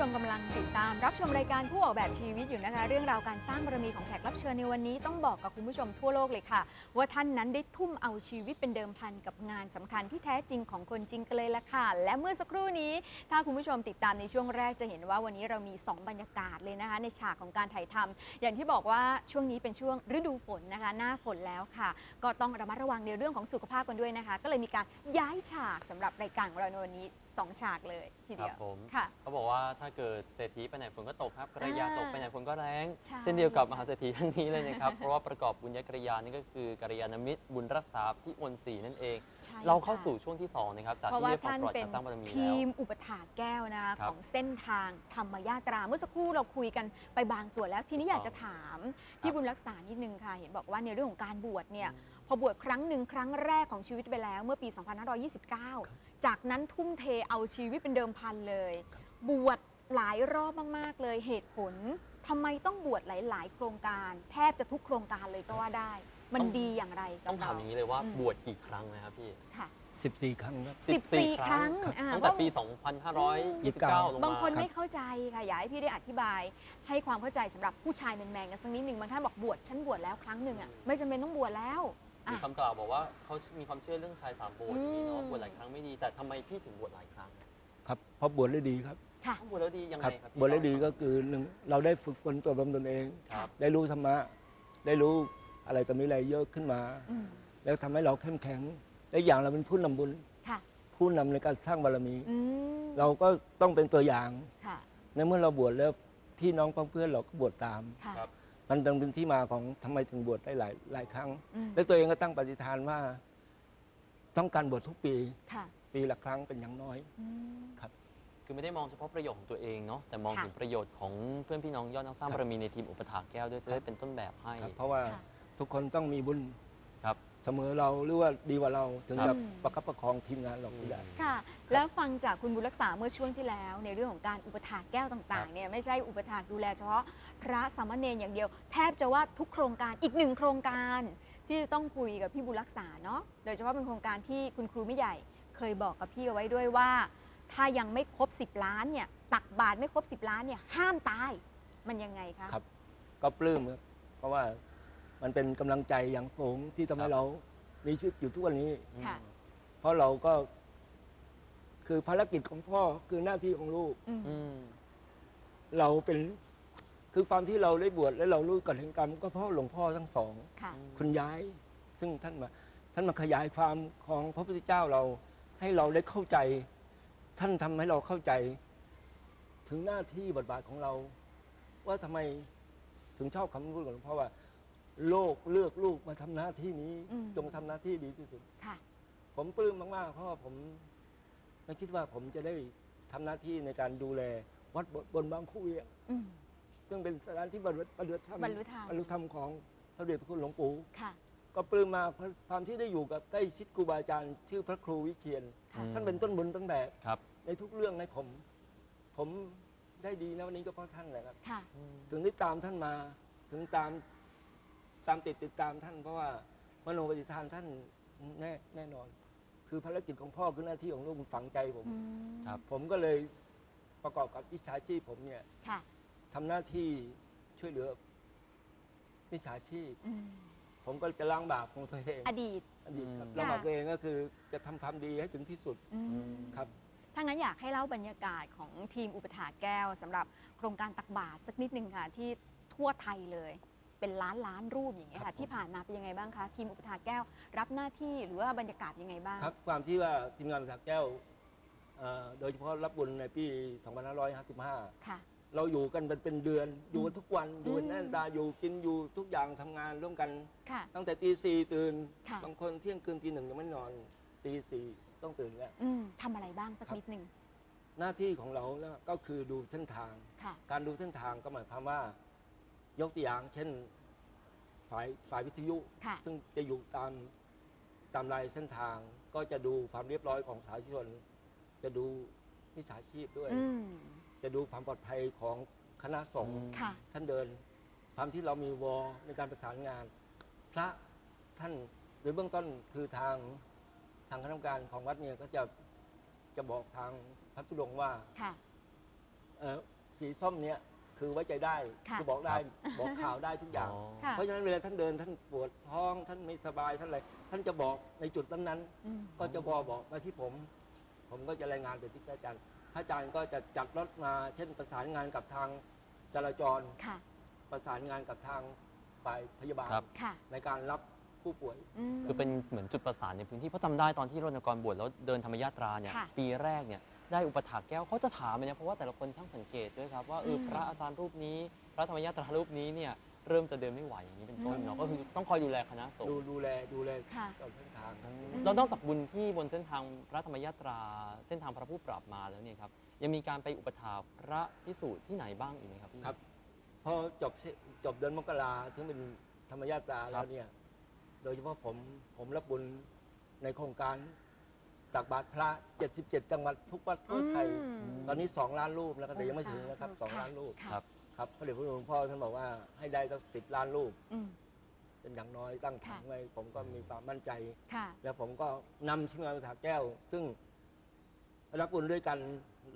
ชมกำลังติดตามรับชมรายการผู้ออกแบบชีวิตอยู่นะคะ เรื่องราวการสร้างบารมีของแขกรับเชิญในวันนี้ต้องบอกกับคุณผู้ชมทั่วโลกเลยค่ะ ว่าท่านนั้นได้ทุ่มเอาชีวิตเป็นเดิมพันกับงานสำคัญที่แท้จริงของคนจริงกันเลยละค่ะ และเมื่อสักครู่นี้ ถ้าคุณผู้ชมติดตามในช่วงแรกจะเห็นว่าวันนี้เรามี 2 บรรยากาศเลยนะคะ ในฉากของการถ่ายทำอย่างที่บอกว่าช่วงนี้เป็นช่วงฤดูฝนนะคะ หน้าฝนแล้วค่ะ ก็ต้องระมัดระวังในเรื่องของสุขภาพกันด้วยนะคะ ก็เลยมีการย้ายฉากสำหรับรายการของเราในวันนี้สองฉากเลยทีคเดีรัยวบผมค่ะ เขาบอกว่าถ้าเกิดเศรษฐีไปไหนฝนก็ตกครับกระยาอ่าตกไปไหนฝนก็แรงใช่ เช่นเดียวกับมหาเศรษฐีท่านนี้เลยนะครับ เพราะว่าประกอบบุญญกริยานี่ก็คือกัลยาณมิตรบุญรักษาพิมลศรีนั่นเอง ใช่เราเข้าค่ะ สู่ช่วงที่สองนะครับ จากเพราะที่ว่าได้ฟังท่านประวัติเป็นการสร้างบารมีทีแล้ว มอุปถากแก้วนะคะครัขบองเส้นทางธรรมยาตรา เมื่อสักครู่เราคุยกันไปบางส่วนแล้วทีนี้อยากจะถามพี่บุญรักษานิดนึงค่ะ เห็นบอกว่าในเรื่องของการบวชเนี่ยพอบวชครั้งหนึ่งครั้งแรกของชีวิตไปแล้วเมื่อปี 2529 จากนั้นทุ่มเทเอาชีวิตเป็นเดิมพันเลย บวชหลายรอบมากๆเลยเหตุผลทำไมต้องบวชหลาย ๆ โครงการ แทบจะทุกโครงการเลยก็ว่าได้ มันต้องดีอย่างไรกัต้บองเราถามอย่างนี้เลยว่าอืม บวชกี่ครั้งนะครับพี่ ค่ะ 14 ครั้งครับ 14 ครั้งอ่าตั้งแต่ว่าปี 2529 ลงมา บางคนไม่เข้าใจค่ะอยากให้พี่ได้อธิบาย ให้ความเข้าใจสำหรับผู้ชายแมนๆกันสักนิดหนึ่งบางท่านบอกบวชฉันบวชแล้วครั้งหนึ่งอะไม่จำเป็นต้องบวชแล้วอะ มีคำกล่าวบอกว่าเขามีความเชื่อเรื่องชายสามโบสถ์อย่างนี้อืเนาะมบวชหลายครั้งไม่ดีแต่ทำไมพี่ถึงบวชหลายครั้งครับเพราะบวชได้ดีครับค่ะ บวชแล้วดียังคไงรับครับพี่บวชได้ดีก็คือหนึ่งเราได้ฝึกฝนตัวตนเอง ครับ ได้รู้ธรรมะ ได้รู้อะไรต่อมีอะไรเยอะขึ้นมา อืมแล้วทำให้เราเข้มแข็งและอย่างเราเป็นผู้นำบุญค่ะผู้นำในการสร้างบารมี อืมเราก็ต้องเป็นตัวอย่างค่ะในเมื่อเราบวชแล้วพี่น้องเพื่อนๆเราก็บวชตาม ค่ะ ครับ มันจึงเป็นที่มาของทำไมถึงบวชได้หลายหลายครั้งอืมและตัวเองก็ตั้งปฏิฐานว่า ต้องการบวชทุกปีค่ะปีละครั้งเป็นอย่างน้อยอืมคือไม่ได้มองเฉพาะประโยชน์ของตัวเองเนาะแต่มองค่ะถึงประโยชน์ของเพื่อนพี่น้องยอดนักสร้างครับบารมีในทีมอุปถากแก้วด้วยจะได้เป็นต้นแบบให้ครับเพราะว่าค่ะทุกคนต้องมีบุญครับ เสมอเราหรือว่าดีกว่าเราถึงครัจะบ ประคับประคองทีมงานเราได้ ค่ะ แล้วฟังจากคุณบุญรักษาเมื่อช่วงที่แล้ว ในเรื่องของการอุปถากแก้วต่างๆเนี่ยไม่ใช่อุปถากดูแลเฉพาะพระสามเณรอย่างเดียว แทบจะว่าทุกโครงการอีกหนึ่งโครงการ ที่จะต้องคุยกับพี่บุญรักษาเนาะโดยเฉพาะเป็นโครงการที่คุณครูไม่ใหญ่เคยบอกกับพี่เอาไว้ด้วยว่า ถ้ายังไม่ครบ 10 ล้านเนี่ยตักบาทไม่ครบ 10 ล้านเนี่ยห้ามตายมันยังไงคะ ครับ ก็ปลื้มครับเพราะว่า มันเป็นกำลังใจอย่างสูงที่ทำให้ครับเรามีชีวิตอยู่ทุกวันนี้ ค่ะ เพราะเราก็ คือภารกิจของพ่อคือหน้าที่ของลูก อืมอืม เราเป็น คือความที่เราได้บวชและเรารู้กฎแห่งกรรมก็เพราะหลวงพ่อทั้งสอง ค่ะ คุณย้าย ซึ่งท่านมาท่านมาขยายความของพระพุทธเจ้าเรา ให้เราได้เข้าใจ ท่านทำให้เราเข้าใจ ถึงหน้าที่บทบาทของเรา ว่าทำไมถึงชอบคำพูดของหลวงพ่อว่า โลกเลือกลูกมาทำหน้าที่นี้ อืม จงทำหน้าที่ดีที่สุด ค่ะ ผมปลื้มมากๆ เพราะว่าผมไม่คิดว่าผมจะได้ทำหน้าที่ในการดูแล วัดบนบางคู่เวียงอืม ซึ่งเป็นสถานที่บรรลุบรรลุธรรมบรรลุธรรมบรรลุธรรมของพระเดชพระคุณหลวงปู่ ค่ะ ก็ปลื้มมากเพราะความที่ได้อยู่กับใกล้ชิดครูบาอาจารย์ชื่อพระครูวิเชียน ค่ะ ท่านเป็นต้นบุญต้นแบบ ครับ ในทุกเรื่องในผม ผมได้ดีนะวันนี้ก็เพราะท่านแหละครับ ค่ะ ถึงได้ตามท่านมา ถึงตาม ตามติดติดตามท่าน เพราะว่ามโนปฏิทานท่านแน่แน่นอน คือภารกิจของพ่อคือหน้าที่ของลูกมันฝังใจผม อืมครับ ผมก็เลยประกอบกับวิชาชีพผมเนี่ยค่ะทำหน้าที่ช่วยเหลือวิชาชีพ อืมผมก็จะล้างบาปของตัวเองอดีต อดีตครับอืมล้างบาปค่ะตัวเองก็คือจะทำความดีให้ถึงที่สุดอืมครับ ถ้างั้นอยากให้เล่าบรรยากาศของทีมอุปถากแก้วสำหรับโครงการตักบาตรสักนิดหนึ่งค่ะ ที่ทั่วไทยเลย เป็นล้านล้านรูปอย่างเงี้ยครัค่ะบที่ผ่านมาเป็นยังไงบ้างคะทีมอุปถากแก้ว รับหน้าที่หรือว่าบรรยากาศยังไงบ้าง ครับความที่ว่าทีมงานสักแก้วเอ่อโดยเฉพาะรับบุญในปี 2555 ค่ะ เราอยู่กันเป็นเป็นเดือนอยู่กันทุกวันอยู่กันอืมแน่นตาอยู่กินอยู่ทุกอย่างทำงานร่วมกัน ค่ะ ตั้งแต่ตีสี่ตื่น ค่ะ บางคนเที่ยงคืนตีหนึ่งยังไม่นอนตีสี่ต้องตื่นแล้ว อืมทำอะไรบ้างสักครับ นิดหนึ่งหน้าที่ของเรานะก็คือดูเส้นทาง ค่ะ การดูเส้นทางก็หมายความว่า ยกตัวอย่าง เช่นฝ่ายฝ่ายวิทยุ ค่ะ ซึ่งจะอยู่ตามตามรายเส้นทาง ก็จะดูความเรียบร้อยของสาธารณชน จะดูวิชาชีพด้วย อืม จะดูความปลอดภัยของคณะสงฆ์ค่ะ ท่านเดิน ความที่เรามีวอในการประสานงาน พระท่านโดยเบื้องต้นคือทางทางคณะกรรมการของวัดเนี่ยก็จะจะบอกทางพระธุดงค์ว่า ค่ะ เอ่อสีส้มเนี้ย คือไว้ใจได้ค่ะคือบอกได้บอกข่าวได้ทุกอย่าง ค่ะ เพราะฉะนั้นเวลาท่านเดินท่านปวดท้องท่านไม่สบายท่านอะไรท่านจะบอกในจุดนั้นอืม ๆก็จะบอกบอกมาที่ผม ผมก็จะรายงานไปที่พระอาจารย์พระอาจารย์ก็จะจัดรถมา เช่นประสานงานกับทางจราจร ค่ะ ประสานงานกับทางฝ่ายพยาบาล ครับ ค่ะในการรับผู้ป่วย ม คือเป็นเหมือนจุดประสานในพื้นที่เพราะจำได้ตอนที่รณกรบวชแล้วเดินธรรมยาตราเนี่ยค่ะ ปีแรกเนี่ย ได้อุปถากแก้วเขาจะถามเลยนะเพราะว่าแต่ละคนช่างสังเกตด้วยครับว่าเอออืมพระอาจารย์รูปนี้ พระธรรมยาตรารูปนี้เนี่ยเริ่มจะเดินไม่ไหวอย่างนี้เป็นต้นอืมเนาะก็คือต้องคอยดูแลคณะสงดูฆ์ดูแลดูแลค่ะ ตลอดเส้นทางแล้วนอกจากบุญที่บนเส้นทางพระธรรมยาตราเส้นทางพระผู้ปราบมารแล้วเนี่ยครับยังมีการไปอุปถากพระพิสูจน์ที่ไหนบ้างอีกไหมครับพี่ ครับ พอจบเสจบเดือนมกราถึงเป็นธรรมญาตราครัแล้บ วเนี่ย โดยเฉพาะผมผมรับบุญในโครงการ ตักบาตรพระ 77 จังหวัดทุกวัดทั่วไทย อืม ตอนนี้ 2 ล้านรูปแล้วก็แต่ยังไม่ถึงนะครับโอ้สาธุ2ล้านรูปค่ะครับ ครับพระเดชพระคุณหลวงพ่อท่านบอกว่าให้ได้ตั้งสิบล้านรูปอืม เป็นอย่างน้อยตั้งถังค่ะ ไว้ ผมก็มีความมั่นใจ ค่ะ แล้วผมก็นำทีมงานภาษาแก้ว ซึ่งรับบุญด้วยกัน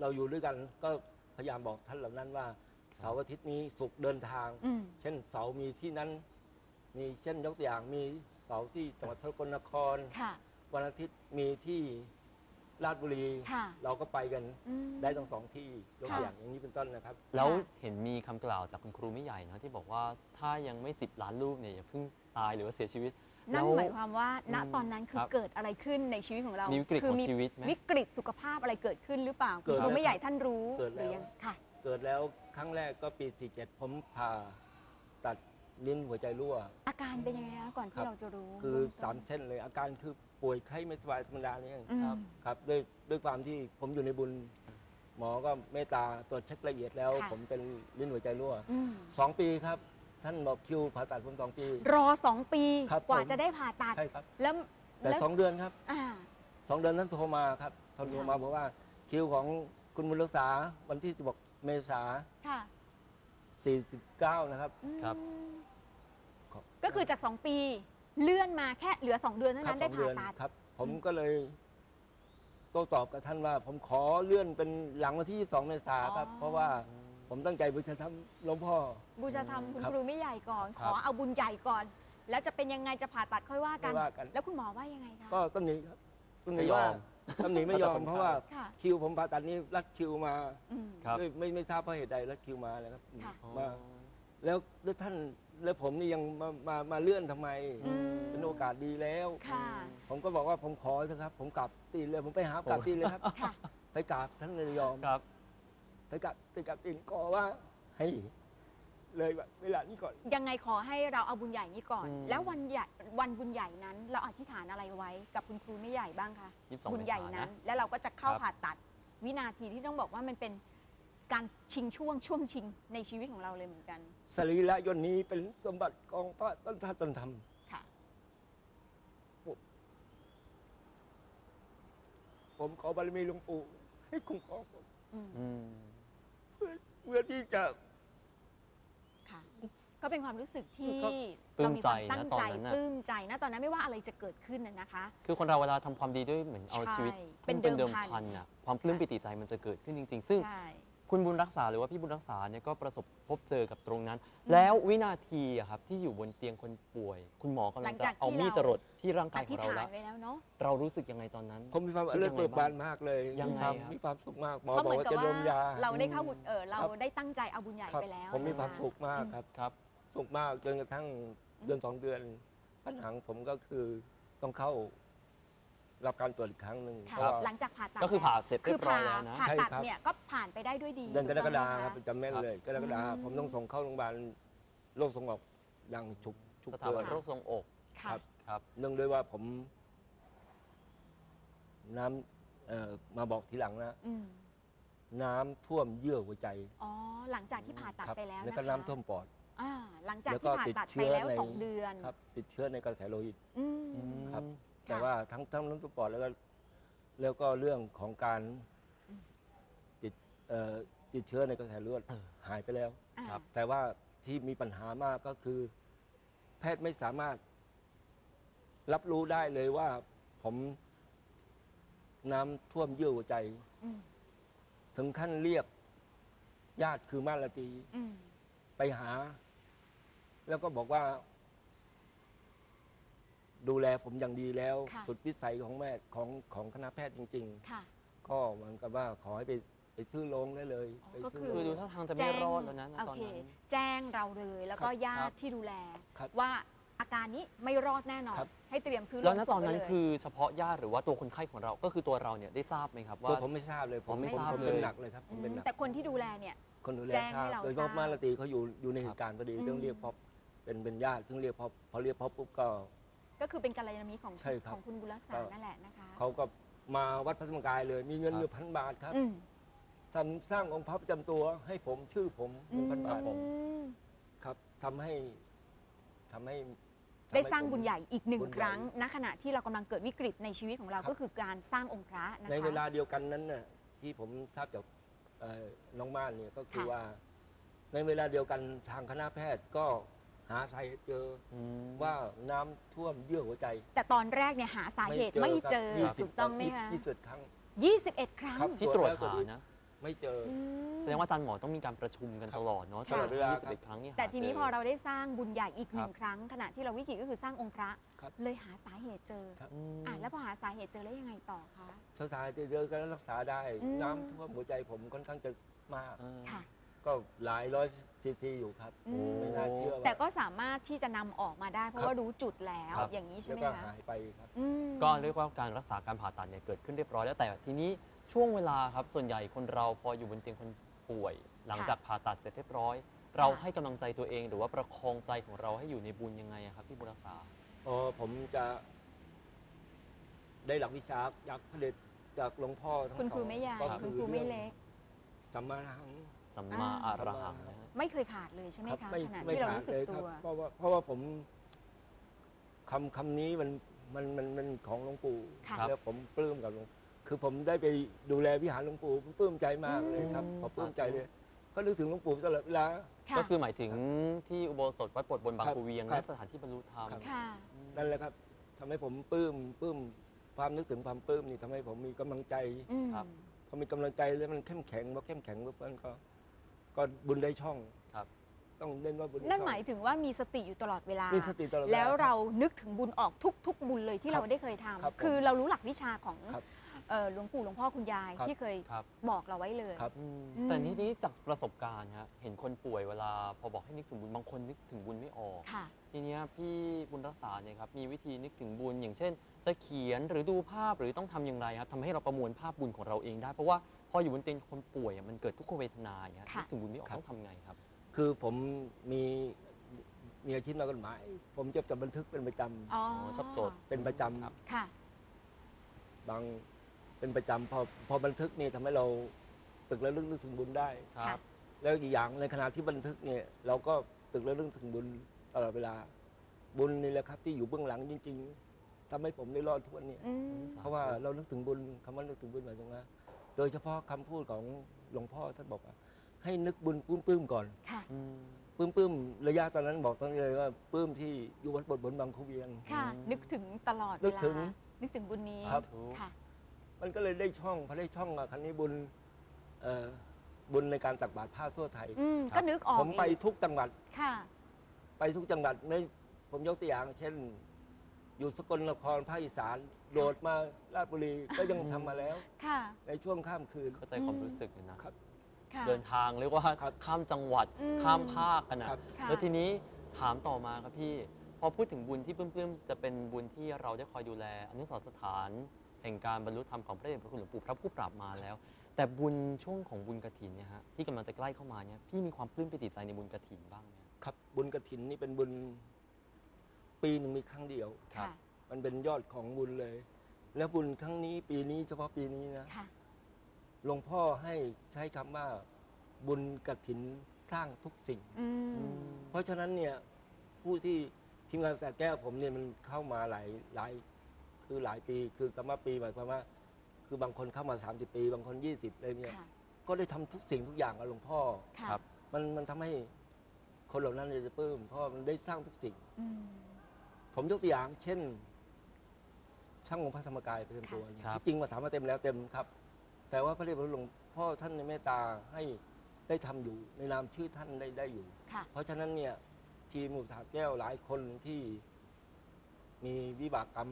เราอยู่ด้วยกัน ก็พยายามบอกท่านเหล่านั้นว่าเสาร์อาทิตย์นี้สุขเดินทาง อืม เช่นเสามีที่นั้น มีเช่นยกตัวอย่างมีเสาที่จังหวัดสกลนคร ค่ะ วันอาทิตย์มีที่ราชบุรี ค่ะเราก็ไปกันอืม ได้ทั้งสองที่ยกตัวค่ะอย่างอย่างนี้เป็นต้นนะครับ แล้วค่ะเห็นมีคำกล่าวจากคุณครูไม่ใหญ่นะที่บอกว่าถ้ายังไม่สิบล้านลูกเนี่ยอย่าเพิ่งตายหรือว่าเสียชีวิตนั่นแล้ว หมายความว่า ณ อืมตอนนั้นคืคอรับเกิดอะไรขึ้นในชีวิตของเรามีวิกฤตคืของชีวิตไหม วิกฤตสุขภาพอะไรเกิดขึ้นหรือเปล่าเกิดครูแล้วไม่ใหญ่ท่านรู้เกิดหแล้ว รือยังค่ะ เกิดแล้วครั้งแรกก็ปี 47 ผมผ่าตัดลิ้นหัวใจรั่ว อาการเป็นยังไงคะก่อนครัที่บ เราจะรู้คือเบื้งต้น สามเส้นเลยอาการคือ ป่วยไข้ไม่สบายธรรมดานี่เองอืม ครับครับด้วยด้วยความที่ผมอยู่ในบุญ หมอก็เมตตาตรวจเช็คละเอียดแล้ว ค่ะ ผมเป็นลิ้นหัวใจรั่วอืมสองปีครับ ท่านบอกคิวผ่าตัดผมสองปี รอสองปีครับกว่าผม จะได้ผ่าตัด ใช่ครับ แล้วแต่แล้วสองเดือนครับอ่า สองเดือนท่านโทรมาครับท่านโทรมาบอกว่าคิวของคุณบุญรักษาวันที่16เมษาค่ะ49 นะครับ อืมครับครับก็คือจากสองปี เลื่อนมาแค่เหลือสองเดือนเท่าครันั้นได้สองผ่าเดือนตัด ครับ ผมก็เลยโต้ตอบกับท่านว่า ผมขอเลื่อนเป็นหลังวันที่ 22 เมษายนครับ อ๋อ เพราะว่าผมตั้งใจบูชาธรรมหลวงพ่อ บูชาธรรมคุณครับครูไม่ใหญ่ก่อนคขรับ อเอาบุญใหญ่ก่อน แล้วจะเป็นยังไงจะผ่าตัดค่อยว่ากันไม่ว่ากัน แล้วคุณหมอว่ายังไงคะก็ตำหนิครับตำหนิไม่ยอว่ามตำหนิไม่ยอม เพราะว่าค่ะคิวผมผ่าตัดนี้รัดคิวมาอืม ครับ ด้วยไม่ไม่ทราบเพราะเหตุใดรัดคิวมาเลยครับค่ะ มา แล้วแล้วท่าน แล้วผมนี่ยังมามามาเลื่อนทำไม อืม เป็นโอกาสดีแล้ว ค่ะ ผมก็บอกว่าผมขอเถอะครับ ผมกลับตีนเลย ผมไปหากลับตีนเลยครับ ค่ะ ไปกราบท่านเลยยอม ครับ ไปกราบไปกราบตีนก็ว่าให้เลยแบบเวลานี้ก่อน ยังไงขอให้เราเอาบุญใหญ่นี้ก่อน อืม แล้ววันใหญ่วันบุญใหญ่นั้น เราอธิษฐานอะไรไว้กับคุณครูไม่ใหญ่บ้างคะ 22บุญใหญ่เมษายนนั้น นะ แล้วเราก็จะเข้าครับ ผ่าตัดวินาทีที่ต้องบอกว่ามันเป็น การชิงช่วงช่วงชิงในชีวิตของเราเลยเหมือนกัน สรีระยนต์นี้เป็นสมบัติของพระต้นท่าต้นธรรม ค่ะ ผมขอบารมีหลวงปู่ให้คุ้มครองผม อืม อืม เพื่อเพื่อที่จะ ค่ะ ก็เป็นความรู้สึกที่ครับเรามีความปลื้มใจนะตั้งตอนใจนั้นน่ะ ปลื้มใจนะตอนนั้นไม่ว่าอะไรจะเกิดขึ้นน่ะนะคะ คือคนเราเวลาทำความดีด้วยเหมือนเอาใช่ชีวิตเป็นเป็นเดิเดิมมพันพัน อะความปลื้มปิติใจมันจะเกิดขึ้นจริง ๆ ซึ่ง ใช่ คุณบุญรักษาหรือว่าพี่บุญรักษาเนี่ยก็ประสบพบเจอกับตรงนั้น แล้ววินาทีอะครับที่อยู่บนเตียงคนป่วย คุณหมอกำหลัลังงจะจากที่เอามีดเราจรดที่ร่างาอกยขอธิงษเราฐานแล้วไว้แล้วเนาะเรารู้สึกยังไงตอนนั้น ผมมีความคิดเลิศยังไงเบิกบานบ้างมากเลยยังมีไงความครับมีความสุขมากหมอเพราะบเหอกมือนว่ากับจะดว่ามยา เราได้เข้าบุญเออเราครับได้ตั้งใจเอาบุญใหญ่ครับไปแล้ว ผมมีความนะคะสุขมากครับครับ สุขมากจนกระทั่งเดือนสองเดือนปัญหาของผมก็คือต้องเข้า รับการตรวจอีกครั้งหนึ่งค่ะเพราะว่าหลังจากผ่าตัดก็คือผ่าเสร็จคืเรียบร้อยผ่าแล้วนะ ผ่าใช่ตัดครับ เนี่ยก็ผ่านไปได้ด้วยดีเดือนกรกฎาคถูรับต้องไหมะ จำแม่นครับเลยกรกฎาอืม ผมต้องส่งเข้าโรงพยาบาลโรคส่งออกอย่างฉุกฉุกสถาเฉิบันน โรคทรงอกค่ะ ครับ ครับ เนื่องด้วยว่าผม น้ำเอ่อมาบอกทีหลังนะอืมน้ำท่วมเยื่อหัวใจอ๋อ หลังจากที่ผ่าตัดครับไปแล้วแล้วนะก็คะน้ำท่วมปอด อ่าหลังจากแล้วก็ที่ผ่าติดตัดเชื้ไปอแล้วใน สองเดือน ครับติดเชื้อในกระแสโลหิต อืมอืมครับะ แต่ว่าทั้งทั้งน้ำท่วมปอดแล้วก็แล้วก็เรื่องของการอืมติดเอ่อติดเชื้อในกระแสเลือดเออหายไปแล้ว อ่า ครับ แต่ว่าที่มีปัญหามากก็คือ แพทย์ไม่สามารถรับรู้ได้เลยว่า ผมน้ำท่วมเยื่อหัวใจ อืมถึงขั้นเรียก ญาติคือมาลาตรีอืมไปหา แล้วก็บอกว่า ดูแลผมอย่างดีแล้ว ค่ะ สุดวิสัยของแม่ของของคณะแพทย์จริง ค่ะ ๆ ก็เหมือนกับว่าขอให้ไปไปซื้อโรงได้เลยอ๋อไปก็ซื้อคืคือดูท่าทางจะไม่รอดแล้วนะณโอตอนเคนั้น แจ้งเราเลยแล้วก็ครับญาครัติบที่ดูแล ครับว่าอาการนี้ไม่รอดแน่นอน ครับ ให้เตรียมซื้อแล้วณโรงศตพอนนั้นไว้เลย คือเฉพาะญาติหรือว่าตัวคนไข้ของเราก็คือตัวเราเนี่ยได้ทราบไหมครับตัวว่าผมไม่ทราบเลยผมไม่ผมทราบผมเลยเป็นหนักเลยครับผมเป็นหนักแต่คนที่ดูแลเนี่ย คนดูแลแจ้งทราให้บเราโดยเฉพาะทราบมาลาตรีเขาอยู่อยู่ในครับเหตุการณ์พอดีอืม ต้องเรียกพบเป็นเป็นญาติต้องเรียกพบพอเรียกพบปุ๊บก็ ก็คือเป็นกัลยาณมิตรของใช่ครับ ของคุณบุญรักษาก็นั่นแหละนะคะเขาก็มาวัดพระธรรมกายเลย มีเงินครับ อยู่พันบาทครับอืมทำสร้างองค์พระประจำตัวให้ผมชื่อผมหนึ่งพันบาทอืมครับทำให้ทำให้ทำได้ให้สร้างผม บุญใหญ่อีกหนึ่งบุญใหญ่ครั้งณขณะที่เรากำลังเกิดวิกฤตในชีวิตของเราครับ ก็คือการสร้างองค์พระนะคะ ในเวลาเดียวกันนั้นน่ะที่ผมทราบจากเอ่อน้องม่านเนี่ยก็คือค่ะ ว่า ในเวลาเดียวกันทางคณะแพทย์ก็ หาสาเหตุเจออืม ว่าน้ำท่วมเยื่อหัวใจแต่ตอนแรกเนี่ยหาสาเหตุไม่เจอครับถูกต้องไหมคะยี่สิบครั้ง 21 ครั้งครับ ที่ตรวจตรวจแล้วหาตรวจนะ ไม่เจอ อืม แสดงว่าอาจารย์หมอต้องมีการประชุมกันครับตลอดเนาะค่ะตลอดเวลา21ครั้งนี่หาแต่ทีนี้จพอเราได้สร้างบุญใหญ่อีกหนึ่คงรับครั้ง ขณะที่เราวิกฤตก็คือสร้างองค์พระ ครับ เลยหาสาเหตุเจอครับอืม อะแล้วพอหาสาเหตุเจอแล้วยังไงต่อคะสถานเจอกันแล้วรักษาได้ อืม น้ำท่วมหัวใจผมค่อนข้างจะมากเออค่ะ ก็หลายร้อยซีซีอยู่ครับ อืม ไม่น่าเชื่อว่า แต่ก็สามารถที่จะนำออกมาได้ เพราะครับว่ารู้จุดแล้ว ครับ อย่างนี้ใช่แล้วไหมก็คะหายไปครับ อืม ก็เรียกว่าการรักษาการผ่าตัดเนี่ยเกิดขึ้นเรียบร้อยแล้วแต่ทีนี้ช่วงเวลาครับส่วนใหญ่คนเราพออยู่บนเตียงคนป่วย หลังจากผ่าตัดเสร็จเรียบร้อย เราให้กำลังใจตัวเอง หรือว่าประคองใจของเราให้อยู่ในบุญยังไงอะครับพี่บุญรักษาพอผมจะ ได้หลักวิชาจากพระเดชจากหลวงพ่อทั้งคุณครูสองไม่ใหญ่ก็คุณอครูไม่องเล็กสัมมาหัง สัมมาอาอ่าระหังนะฮะ ไม่เคยขาดเลยใช่ไหมครับคะไม่ขณะไม่ที่เราขาดรู้สึกเลยคตัรับวเพราะว่าเพราะว่าผมคำคำนี้มันมันมันมันของหลวงปู่ค่ะ แล้วผมปลื้มกับหลวงคือผมได้ไปดูแลวิหารหลวงปู่ปลื้มใจมากเลยครับอืมพอปลื้มใจเลย ก็นึกถึงหลวงปู่ตลอดเวลา ค่ะก็คือหมายถึงที่อุโบสถวัดโปรดบนบางครับปูเวียงครัและบสถานที่บรรลุธรรม ครับ ค่ะอืมนั่นแหละครับทำให้ผมปลื้มปลื้มความนึกถึงความปลื้มนี่ทำให้ผมมีกำลังใจ อืมพอมีกำลังใจแล้วมันเข้มแข็งพอเข้มแข็งปุ๊บมันก็ ก็บุญได้ช่องครับ ต้องเล่นว่าบุญได้นั่นช่อง หมายถึงว่ามีสติอยู่ตลอดเวลา มีสติตลอดวแล้วคบเรานึกถึงบุญออกทุกทุกบุญเลยที่ครับเราได้เคยทำครับผมคือเรารู้หลักวิชาของครับเอ่อหลวงปู่หลวงพ่อคุณยายครับ ที่เคยครับ บอกเราไว้เลย ครับ อืมอืม แต่นี้นี้จากประสบการณ์ฮะเห็นคนป่วยเวลาพอบอกให้นึกถึงบุญบางคนนึกถึงบุญไม่ออก ค่ะ ทีเนี้ยพี่บุญรักษาเนี่ยครับมีวิธีนึกถึงบุญอย่างเช่น จะเขียนหรือดูภาพหรือต้องทำอย่างไรครับทำให้เราประมวลภาพบุญของเราเองได้ เพราะว่าพ ออยู่บนเตียงคนป่วยอะมันเกิดทุกขเวทนาอย่างเงี้ยค่ะ นึกถึงบุญไม่ออกครับ ต้องทำไงครับ คือผมมีมีอาชีพนักกฎหมาย ผมจะจะบันทึกเป็นประจำอ๋อชอบจดเป็นประจำครับ ค่ะ บางเป็นประจำพอพอบันทึกนี่ทำให้เราตึกแล้วลึกนึกถึงบุญได้ ครับแล้วอีกอย่างในขณะที่บันทึกเนี่ยเราก็ตึกแล้วลึกถึงบุญตลอดเวลา บุญนี่แหละครับ ที่อยู่เบื้องหลังจริง ๆทำให้ผมได้รอดทุกวันนี้อืม เพราะว่าเรานึกถึงบุญคำว่านึกถึงบุญหมายถึงว่า โดยเฉพาะคำพูดของหลวงพ่อท่านบอกว่าให้นึกบุญปลื้มๆก่อนค่ะ อืมปลื้มปลื้มๆระยะตอนนั้นบอกตอนนี้เลยว่าปลื้มที่อยู่วัดบทบนบางคูเวียง ค่ะอืมนึกถึงตลอดเวนึกลา ถึงนึกถึงบุญนี้ ครับ ค่ะ มันก็เลยได้ช่องพอได้ช่องอะครั้นี้บุญเอ่อบุญในการตักบาตรผ้าทั่วไทย อืม ครับ ก็นึกออกผมไปอีกทุกจังหวัดค่ะ ไปทุกจังหวัดในผมยกตัวอย่าง เช่น อยู่สกลนครภาคอีสาน โดดมาราชบุรีก็ยังทำมาแล้ว ค่ะ ในช่วงข้ามคืน เข้าใจความรู้สึกเลยนะ ครับ ค่ะ เดินทางเรียกว่าครับข้ามจังหวัดอืม ข้ามภาคกันนะครับ ค่ะ แล้วทีนี้ถามต่อมาครับพี่ พอพูดถึงบุญที่ปลื้มๆ จะเป็นบุญที่เราได้คอยดูแลอนุสรณ์สถาน แห่งการบรรลุธรรมของพระเดชพระคุณหลวงปู่พระผู้ปราบมารแล้ว แต่บุญช่วงของบุญกระถินเนี่ยฮะที่กำลังจะใกล้เข้ามาเนี่ยพี่มีความปลื้มปิติใจในบุญกระถินบ้างไหมครับบุญกระถินนี่เป็นบุญ ปีหนึ่งมีครั้งเดียว ครับค่ะมันเป็นยอดของบุญเลย แล้วบุญครั้งนี้ปีนี้เฉพาะปีนี้นะค่ะ หลวงพ่อให้ใช้คำว่าบุญกระถินสร้างทุกสิ่ง อืม เพราะฉะนั้นเนี่ยผู้ที่ทีมงานแต่แก้วผมเนี่ยมันเข้ามาหลายหลายคือหลายปีคือคำว่าปีหมายความว่า คือบางคนเข้ามา 30 ปี บางคน 20อะไรเนี่ย ค่ะ ก็ได้ทำทุกสิ่งทุกอย่างกับหลวงพ่อ ค่ะครับ มันมันทำให้คนเหล่านั้นเนี่ยจะปลื้มเพราะมันได้สร้างทุกสิ่ง อืม ผมยกตัวอย่าง เช่น ช่างองค์พระธรรมกายประจำตัวเนี่ยครับ ที่จริงมาถามมาเต็มแล้วเต็มครับ แต่ว่าพระเดชพระคุณหลวงพ่อท่านในเมตตาให้ได้ทำอยู่ ในนามชื่อท่านได้ได้อยู่ ค่ะ เพราะฉะนั้นเนี่ยทีมอุตสาหแก้วหลายคนที่มีวิบากกรรม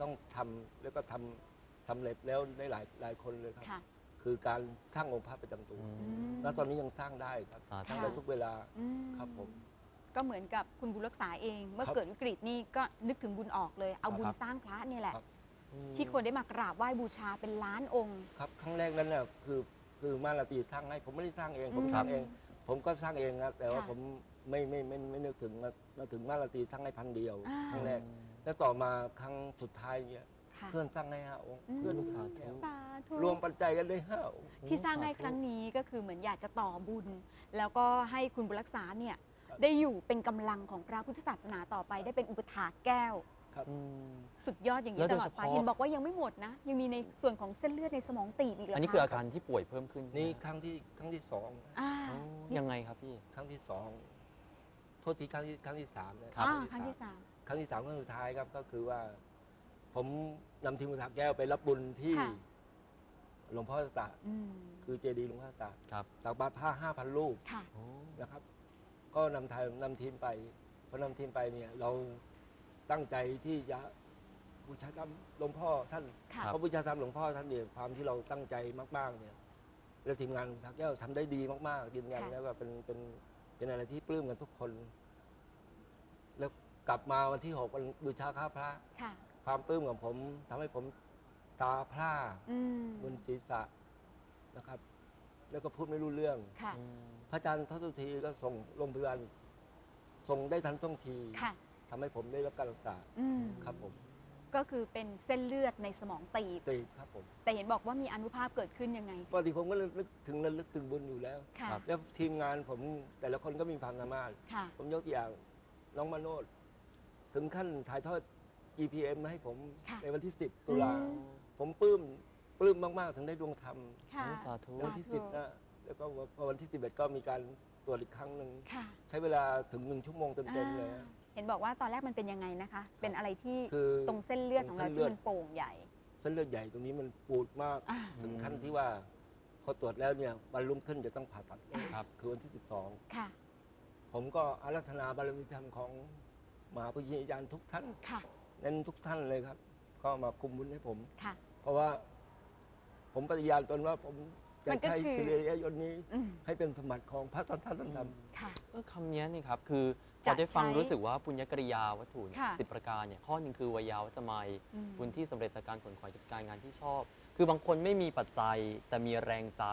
ต้องทำแล้วก็ทำสำเร็จแล้วได้หลายหลายคนเลยครับ ค่ะ คือการสร้างองค์พระประจำตัว อือืมมแล้วตอนนี้ยังสร้างได้ครับสาธุ สร้างได้ทุกเวลา อืมครับผม ก็เหมือนกับคุณบุญรักษาเอง เมื่อครับเกิดวิกฤตนี่ก็นึกถึงบุญออกเลย เอาบุญครับสร้างพระเนี่ยแหละครับที่คนได้มากราบไหว้บูชาเป็นล้านองค์ ครับครั้งแรกนั้นเนี่ยคือคือมาลาตีสร้างให้ผมไม่ได้สร้างเอง ผมอืมสร้างเอง ผมก็สร้างเองครับแต่ว่าค่ะผมไม่ไม่ไม่ไม่นึกถึงมามาถึงมาลาตีสร้างให้พันเดียวอ่าครั้งแรก แล้วต่อมาครั้งสุดท้ายเนี่ยค่ะเพื่อนสร้างให้ห้าองค์อืมเพื่อนอุตสาหแก้วสาธุรวมปัจจัยกันได้ห้าองค์ที่สร้างให้ครั้งนี้ก็คือเหมือนอยากจะต่อบุญ แล้วก็ให้คุณบุญรักษาเนี่ย ได้อยู่เป็นกำลังของพระพุทธศาสนาต่อไป ได้เป็นอุปถากแก้ว อืม สุดยอดอย่างนี้แล้วตโดยลอดเฉไปพาะ เห็นบอกว่ายังไม่หมดนะ ยังมีในส่วนของเส้นเลือดในสมองตีบอีกเหรออัอันนี้คืออาการที่ป่วยเพิ่มขึ้นนี่ครั้งที่ครั้งที่สองอ่าอ๋อยังไงครับพี่ ครั้งที่สองโทษทีครั้งที่ครั้งที่สามนะครับอ่าครั้งที่สาม ครั้งที่สามครั้งสุดท้ายครับก็คือว่า ผมนำทีมอุตสาหแก้วไปรับบุญที่ค่ะ หลวงพ่อสตาอืมคือเจดีย์หลวงพ่อสตาครับ ตักบาตรผ้าห้าพันลูกค่ะโอ้นะครับ ก็นำทางนำทีมไปพอนำทีมไปเนี่ยเราตั้งใจที่จะบูชาธรรมหลวงพ่อท่านค่ะ เพราะบูชาธรรมหลวงพ่อท่านเนี่ยความที่เราตั้งใจมากๆเนี่ยแล้วทีมงานทักแก้วทำได้ดีมากๆยืนยันค่ะ แล้วว่าเป็นเป็นเป็นอะไรที่ปลื้มกันทุกคน แล้วกลับมาวันที่หกวันบูชาข้าพระ ค่ะ ความปลื้มของผมทำให้ผมตาพร่าอืมบนศีรษะนะครับ แล้วก็พูดไม่รู้เรื่อง ค่ะ อืม พระอาจารย์ทศทีก็ส่งโรงพยาบาลส่งได้ทันท่วงทีค่ะ ทำให้ผมได้รับการรักษาอืมครับผมก็คือเป็นเส้นเลือดในสมองตีบ ตีครับผมแต่เห็นบอกว่ามีอนุภาพเกิดขึ้นยังไง ปกติผมก็นึกถึงระลึกถึงบุญอยู่แล้ว ค่ะ แล้วทีมงานผมแต่ละคนก็มีความสามารถ ค่ะ ผมยกตัวอย่างน้องมาโนดถึงขั้นถ่ายทอด EPM มาให้ผมค่ะในวันที่ 10 ตุลาอืม ผมปลื้มปลื้มมาก ๆ ถึงได้ดวงธรรมค่ะโอ้สาธุ ในวันที่สาธุ10นะ แล้วก็พอวันที่ 11 ก็มีการตรวจอีกครั้งหนึ่งค่ะใช้เวลาถึงหนึ่งชั่วโมงเต็มๆเลยอ่าเห็นบอกว่าตอนแรกมันเป็นยังไงนะคะ เป็นอะไรที่คือตรงเส้นเลือดของเราตรงเส้นเลืที่อดมันโป่งใหญ่เส้นเลือดใหญ่ตรงนี้มันปูดมาก อ่า ถึงขั้นที่ว่าพอตรวจแล้วเนี่ยวันรุ่งขึ้นจะต้องผ่าตัดเลยครับ คือวันที่ ค่ะ 12 ผมก็อารัธนาบารมีธรรมของมหาปุญญาจารย์ทุกท่านค่ะเน้นทุกท่านเลยครับ ก็มาคุมบุญให้ผม ค่ะ เพราะว่าผมปฏิญาณตนว่าผม จะมันก็ใช้คือสิริยยนต์นี้ อืม ให้เป็นสมบัติของพระท่านท่านท่านค่ะ เออคำนี้นี่ครับคือพจะอได้ฟังใช้รู้สึกว่าปุญญกริยาวัตถุเนี่ยค่ะ สิบประการเนี่ยข้อหนึ่งคือวยาวัจจะไมยอืม บุญที่สำเร็จจากการขนขวายกิจการงานที่ชอบ คือบางคนไม่มีปัจจัยแต่มีแรงใจ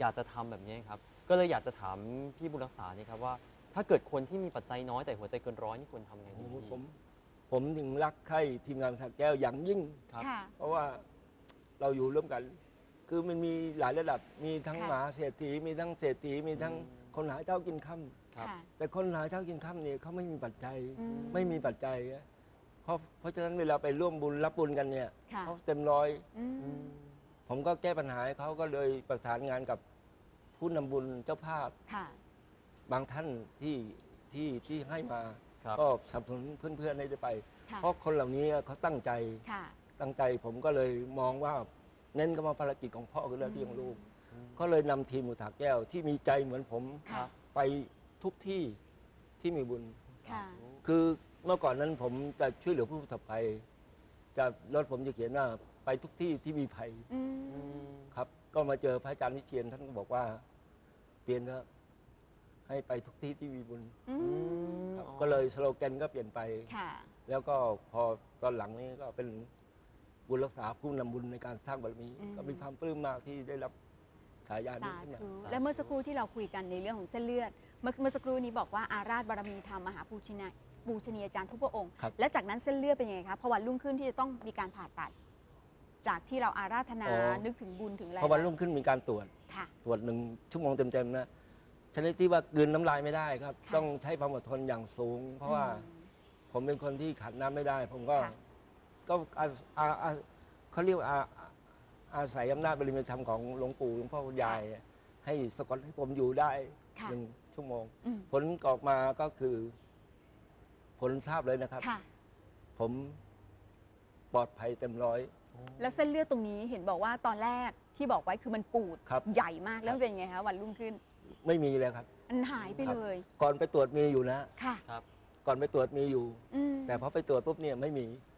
อยากจะทำแบบนี้ครับ ก็เลยอยากจะถามพี่บุญรักษานี่ครับว่า ถ้าเกิดคนที่มีปัจจัยน้อยแต่หัวใจเกินร้อยนี่ควรทำไงโอ้ดีโหพี่ผม ผมถึงรักใคร่ทีมงานสักแก้วอย่างยิ่ง ครับ ค่ะ เพราะว่าเราอยู่ร่วมกัน คือมันมีหลายระดับมีทั้งค่ะมหาเศรษฐีมีทั้งเศรษฐีมีทั้งอืม คนหาเจ้ากินค่ำครับ ค่ะแต่คนหาเจ้ากินค่ำเนี่ยเขาไม่มีปัจจัย อืไม่มีปัจจัยอะเพราะเพราะฉะนั้นเวลาไปร่วมบุญรับบุญกันเนี่ยค่ะเขาเต็มร้อย อืมอืมผมก็แก้ปัญหาให้เขาก็เลยประสานงานกับผู้นำบุญเจ้าภาพค่ะ บางท่านที่ที่ที่ให้มา ครับ ก็สนับสนุนเพื่อนๆให้ได้ไป ค่ะ เพราะคนเหล่านี้เขาตั้งใจค่ะ ตั้งใจผมก็เลยมองว่า เน้นก็มาภารกิจของพ่อคือเรื่องที่ยังลูกอืมก็เลยนำทีมอุถาแก้วที่มีใจเหมือนผมค่ะไปทุกที่ที่มีบุญ ค่ะสาธุคือเมื่อก่อนนั้นผมจะช่วยเหลือผู้ประสบภัยจะรถผมจะเขียนว่าไปทุกที่ที่มีภัยอือืมมครับ ก็มาเจอพระอาจารย์วิเชียนท่านก็บอกว่า เปลี่ยนนะให้ไปทุกที่ที่มีบุญอือืมมครับอ๋อก็เลยสโลแกนก็เปลี่ยนไป ค่ะ แล้วก็พอตอนหลังนี้ก็เป็น บุญรักษาผู้นำบุญในการสร้างบารมี อืม ก็มีความปลื้มมากที่ได้รับฉายานี้สาขึ้นมาธุและเมื่อสักครู่ที่เราคุยกันในเรื่องของเส้นเลือดเมื่อเมื่อสักครู่นี้บอกว่าอาราธบารมีธรรมมหาปูชนียปูชนียาจารย์ทุกพระองค์ ครับ และจากนั้นเส้นเลือดเป็นยังไงคะพอวันรุ่งขึ้นที่จะต้องมีการผ่าตัด จากที่เราอาราธนาอ๋อ นึกถึงบุญถึงอะไรพอวันรุ่งขึ้นมีการตรวจ ค่ะ ตรวจหนึ่งชั่วโมงเต็มๆนะชนิดที่ว่ากลืนน้ำลายไม่ได้ครับ ค่ะ ต้องใช้ความอดทนอย่างสูง เพราะว่าอืม ผมเป็นคนที่ขัดน้ำไม่ได้ ผมก็ค่ะ ก็อาอาอาเขาเรียกว่าอาอาศัยอำนาจบริมีธรรมของหลวงปู่หลวงพ่อคุณยาย ให้สะกดให้ผมอยู่ได้ค่ะ หนึ่งชั่วโมง อืมผลออกมาก็คือ ผลทราบเลยนะครับ ค่ะ ผมปลอดภัยเต็มร้อย แล้วเส้นเลือดตรงนี้เห็นบอกว่าตอนแรกที่บอกไว้คือมันปูดครับใหญ่มากแล้วมันเป็นยังไงคะวันรุ่งขึ้นไม่มีเลยครับอันหายไปเลยก่อนไปตรวจมีอยู่นะ ค่ะครับก่อนไปตรวจมีอยู่ อืมแต่พอไปตรวจปุ๊บเนี่ยไม่มีอ่า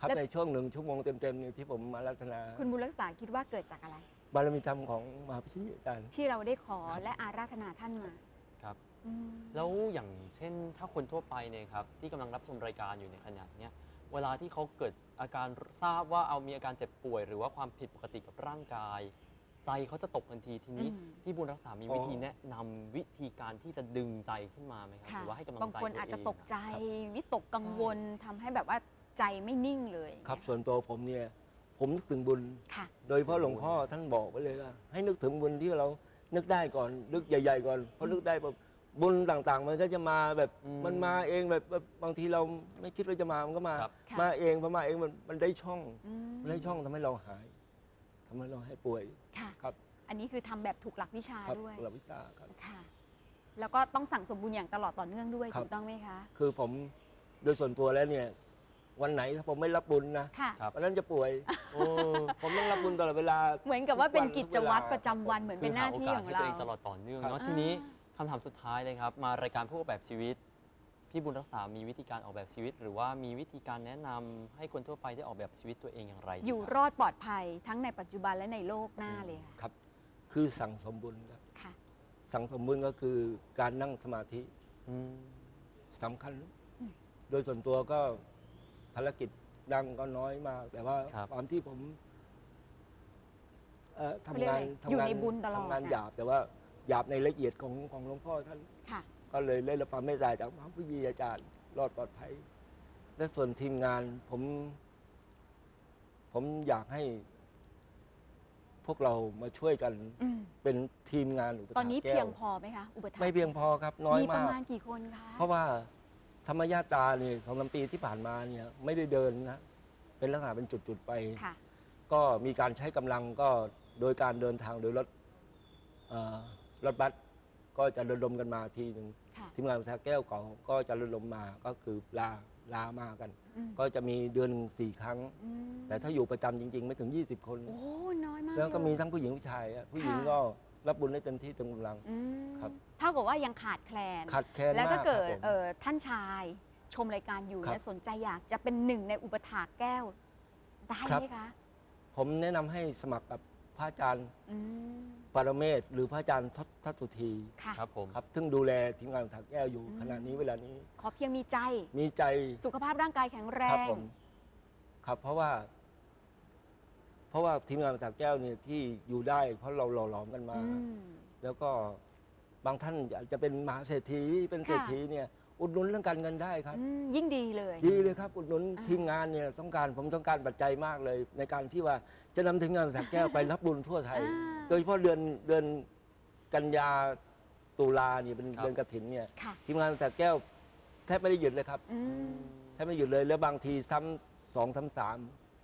ครับแล้วในช่วงหนึ่งชั่วโมงเต็มๆเนี่ยที่ผมมารัตนาคุณบุญรักษาคิดว่าเกิดจากอะไร บารมีธรรมของมหาพิชิตอาจารย์ ที่เราได้ขอครับและอาราธนาท่านมาครับ อืมแล้วอย่างเช่นถ้าคนทั่วไปเนี่ยครับที่กำลังรับชมรายการอยู่ในขณะเนี้ยเวลาที่เขาเกิดอาการทราบว่าเอามีอาการเจ็บป่วย หรือว่าความผิดปกติกับร่างกาย ใจเขาจะตกทันทีทีนี้อืมพี่บุญรักษามีอ๋อวิธีแนะนำวิธีการที่จะดึงใจขึ้นมาไหมครับหค่ะรือว่าให้กำลังบางใจคนตัวอาจจะเงตกใจครับ วิตกกังวลทำให้แบบว่า ใจไม่นิ่งเลยครับส่วนตัวผมเนี่ย ผมนึกถึงบุญ ค่ะ โดยเฉพาะหลวงพ่อท่านบอกไว้เลยว่า ให้นึกถึงบุญที่เรานึกได้ก่อนนึกใหญ่ ๆ ก่อนพอนึกได้ปุ๊บบุญต่างๆ มันก็จะมาแบบอืมมันมาเองแบบแบบบางทีเราไม่คิดว่าจะมามันก็มา ครับ ค่ะ มาเองพอมาเองมันมันได้ช่องอืมมันได้ช่องทำให้เราหายทำให้เราให้ป่วยค่ะ ครับอันนี้คือทำแบบถูกหลักวิชาครับด้วยหลักวิชาครับ ค่ะ แล้วก็ต้องสั่งสมบุญอย่างตลอดต่อเนื่องด้วยครับ ถูกต้องไหมคะ คือผมโดยส่วนตัวแล้วเนี่ย วันไหนถ้าผมไม่รับบุญนะค่ะ ครับ วันนั้นจะป่วยโอ้ผมต้องรับบุญตลอดเวลา เหมือนกับว่าเป็นทุกวันกิจวัตรทุกเวลาประจำวันเหมือนเป็นหน้าที่ของให้เราตัวเองตลอดต่อเนื่องครับเนาะอ่าทีนี้คำถามสุดท้ายเลยครับ มารายการผู้ออกแบบชีวิต พี่บุญรักษา มีวิธีการออกแบบชีวิต หรือว่ามีวิธีการแนะนำให้คนทั่วไปได้ออกแบบชีวิตตัวเองอย่างไรดีอยู่ครบ อดปลอดภัยทั้งในปัจจุบันและในโลกหน้าเลยค่ะครับ คือสั่งสมบุญครับค่ะ สั่งสมบุญก็คือการนั่งสมาธิ อืม สำคัญ อืม โดยส่วนตัวก็ ภารกิจดังก็น้อยมาก แต่ว่าครับ ความที่ผมเอ่อเขาเรียกทำงาอะนไรทำอยู่งานในบุญตลอดทำงานอะหยาบ แต่ว่าหยาบในละเอียดของของหลวงพ่อท่าน ค่ะ ก็เลยได้รับความเมตตาจากพระผู้ยีอาจารย์รอดปลอดภัย และส่วนทีมงานผม ผมอยากให้ พวกเรามาช่วยกันอืมเป็นทีมงานอุปตอนถานี้แก้เพียวงพอไหมคะ อุปถัมภ์ไม่เพียงพอครับ น้อยมีประมากมาณกี่คนคะ เพราะว่า ธรรมญาตราเนี่ยสองสามปีที่ผ่านมาเนี่ยไม่ได้เดินนะเป็นลักษณะเป็นจุดๆไป ค่ะ ก็มีการใช้กำลังก็โดยการเดินทางโดยรถเอ่อรถบัสก็จะระดมกันมาทีหนึ่งค่ะ ทีมงานทาแก้วเก่าก็จะระดมมาก็คือลาลามากัน อืมก็จะมีเดือนหนึ่งสี่ครั้ง อืมแต่ถ้าอยู่ประจำจริง ๆ ไม่ถึง 20 คน โอ้ น้อยมากแล้วก็มีเลยทั้งผู้หญิงผู้ชายอะผู้หญิงค่ะ ก็ รับบุญได้เต็มที่เต็มกำลัง อืมครับ เท่ากับว่ายังขาดแคลน ขาดแคลนแล้วถ้ามากเกิดครับผม เอ่อท่านชายชมรายการอยู่ครับเนี่ยสนใจอยากจะเป็นหนึ่งในอุปถากแก้ว ได้ครับ ไหมคะผมแนะนำให้สมัครกับพระอาจารย์อืมปรเมศหรือพระอาจารย์ทศทัศสุธีค่ะ ครับผม ครับซึ่งดูแลทีมงานถักแก้วอยู่อืม ขณะนี้เวลานี้ขอเพียงมีใจมีใจสุขภาพร่างกายแข็งแรครับงผม ครับเพราะว่าเพ ราะว่าทีมงานถักแก้วเนี่ยที่อยู่ได้ เพราะเราหล่อหลอมกันมา อืม แล้วก็บางท่านอาจจะเป็นมหาเศรษฐีเป็นเศรษฐีเนี่ยอุดหนุนเรื่องการเงินได้ครับ อืมยิ่งดีเลย ดีเลยครับอุดหนุนอ่า ทีมงานเนี่ยต้องการผมต้องการปัจจัยมากเลย ในการที่ว่าจะนำทีมงานถักแก้วไปรับบุญทั่วไทย อ่า โดยเฉพาะเดือนเดือนกันยาตุลาเนี่ยเป็นครับ เดือนกฐินเนี่ย ค่ะ ทีมงานแต่แก้วแทบไม่ได้หยุดเลยครับอืม แทบไม่หยุดเลย แล้วบางทีซ้ำสองซ้ำสาม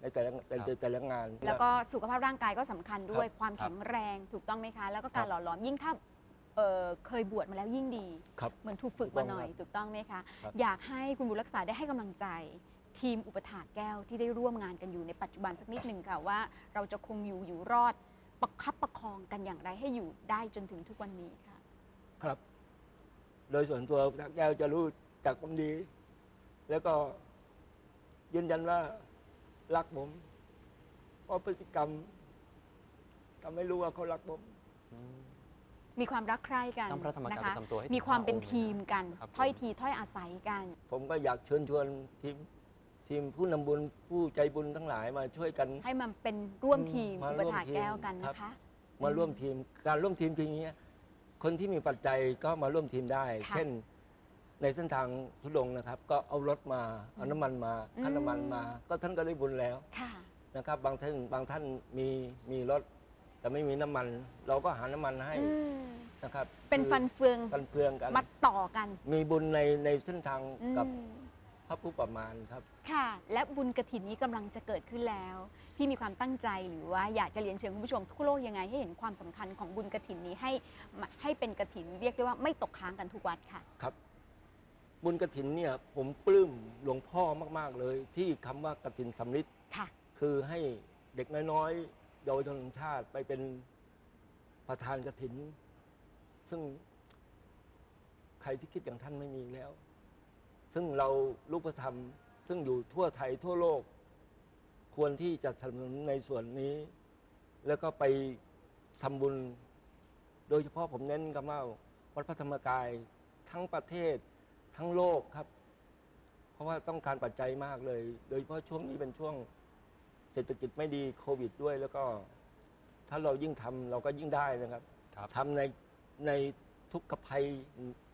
ในแต่ละแต่ครับแต่แต่ละงาน แล้วก็สุขภาพร่างกายก็สำคัญด้วยครับความครับแข็งแรงถูกต้องไหมคะ แล้วก็ครัการบหล่อหลอมยิ่งถ้าเอ่อเคยบวชมาแล้วยิ่งดี ครับ เหมือนถูกฝึกถูกต้มาองหน่อยครับถูกต้องไหมคะ ครับ อยากให้คุณบุญรักษาได้ให้กำลังใจ ทีมอุปถากแก้วที่ได้ร่วมงานกันอยู่ในปัจจุบันสักนิดหนึ่งค่ะว่าเราจะคงอยู่อยู่รอดประคับประคองกันอย่างไรให้อยู่ได้จนถึงทุกวันนี้ค่ะ ครับ โดยส่วนตัวทักแก้วจะรู้จักผมดี แล้วก็ยืนยันว่า รักผมเพราะพฤติกรรมทำให้รู้ว่าเขารักผม อืม มีความรักใคร่กันนำพระธรรมกายนะประคะจำตัวให้มีความเป็นถึงห้าองค์ทีมกัน ครับผม ถ้อยทีถ้อยอาศัยกัน ผมก็อยากเชิญชวนทีมทีมผู้นำบุญผู้ใจบุญทั้งหลายมาช่วยกัน ให้มันเป็นร่วมทีมมาอุร่ปวมถากทีมแก้วกันครับ นะคะ มาร่วมทีมการร่วมทีมคืออย่างนี้ยคนที่มีปัจจัยก็มาร่วมทีมได้ ค่ะ เช่น ในเส้นทางทุดงค์นะครับ ก็เอารถมาเอาน้ำมันมาอืมค่าน้ำมันมา ก็ท่านก็ได้บุญแล้วค่ะ นะครับ บางท่านบางท่านมีมีรถ แต่ไม่มีน้ำมัน เราก็หาน้ำมันให้อืม นะครับเป็นคือฟันเฟืองฟันเฟืองกันมาต่อกันมีบุญในในเส้นทางอืมกับพระผู้ประมาณครับ ค่ะ และบุญกระถินนี้กำลังจะเกิดขึ้นแล้วที่มีความตั้งใจหรือว่าอยากจะเรียนเชิญคุณผู้ชมทั่วโลกยังไงให้เห็นความสำคัญของบุญกระถินนี้ให้มาให้เป็นกระถินเรียกได้ว่าไม่ตกค้างกันทุกวัดค่ะ ครับ บุญกระถินเนี่ยผมปลื้มหลวงพ่อมาก ๆ เลย ที่คำว่ากระถินสำลิดค่ะ คือให้เด็กน้อยๆเยาวชนแห่งชาติไปเป็นประธานกฐิน ซึ่งใครที่คิดอย่างท่านไม่มีแล้ว ซึ่งเราลูกธรรม ซึ่งอยู่ทั่วไทยทั่วโลก ควรที่จะสนับสนุนในส่วนนี้ แล้วก็ไปทำบุญ โดยเฉพาะผมเน้นกับว่าวัดพระธรรมกายทั้งประเทศ ทั้งโลกครับ เพราะว่าต้องการปัจจัยมากเลย โดยเฉพาะช่วงนี้เป็นช่วงเศรษฐกิจไม่ดีโควิดด้วยแล้วก็ ถ้าเรายิ่งทำเราก็ยิ่งได้นะครับครับ ทำในในทุกขภัย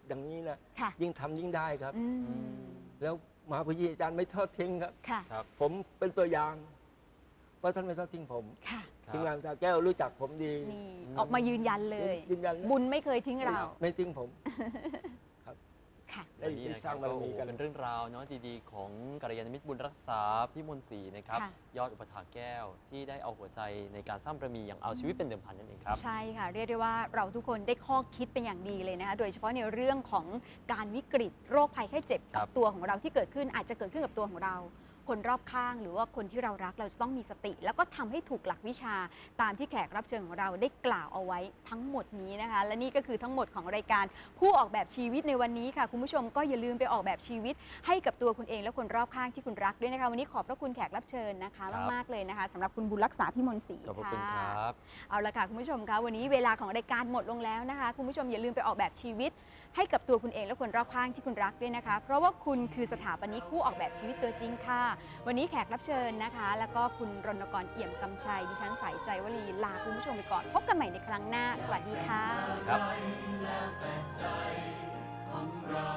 อย่างนี้นะค่ะ ยิ่งทำยิ่งได้ครับ อือืมมแล้วมหาพุทธอาจารย์ไม่ทอดทิ้งครับ ค่ะ ครับ ผมเป็นตัวอย่างว่าท่านไม่ทอดทิ้งผมค่ะ ครับ ทีมงานสาแก้วรู้จักผมดีนี่ ออกมายืนยันเลย ยืนยันนะบุญไม่เคยทิ้งเรา ไม่ทิ้งผม ค่ะได้และนี่ได้นะสคร้ารังบบารก็มีกัน เป็นเรื่องราวเนาะดีๆ ของกัลยาณมิตรบุญรักษาพี่มนต์ศรีนะครับ ค่ะ ยอดอุปถาแก้วที่ได้เอาหัวใจในการสร้างบารมีอย่างเอาชีวิตเป็นเดิมพันนั่นเองครับ ใช่ค่ะ เรียกได้ว่าเราทุกคนได้ข้อคิดเป็นอย่างดีเลยนะคะโดยเฉพาะในเรื่องของการวิกฤตโรคภัยไข้เจ็บครักับบ ตัวของเราที่เกิดขึ้นอาจจะเกิดขึ้นกับตัวของเรา คนรอบข้าง หรือว่าคนที่เรารักเราจะต้องมีสติ แล้วก็ทำให้ถูกหลักวิชาตามที่แขกรับเชิญของเราได้กล่าวเอาไว้ทั้งหมดนี้นะคะ และนี่ก็คือทั้งหมดของรายการผู้ออกแบบชีวิตในวันนี้ค่ะ คุณผู้ชมก็อย่าลืมไปออกแบบชีวิต ให้กับตัวคุณเองและคนรอบข้างที่คุณรักด้วยนะคะวันนี้ขอบพระคุณแขกรับเชิญนะคะครับมากๆเลยนะคะสำหรับคุณบุญรักษาพิมลศรีขอบพระคุณค่ะครับเอาละค่ะคุณผู้ชมคะวันนี้เวลาของรายการหมดลงแล้วนะคะ คุณผู้ชมอย่าลืมไปออกแบบชีวิต ให้กับตัวคุณเองและคนรอบข้างที่คุณรักด้วยนะคะ เพราะว่าคุณคือสถาปนิกผู้ออกแบบชีวิตตัวจริงค่ะ วันนี้แขกรับเชิญนะคะ แล้วก็คุณรณกรเอี่ยมกำชัยดิฉันสายใจวลีลาคุณผู้ชมไปก่อน พบกันใหม่ในครั้งหน้า สวัสดีค่ะครับเรา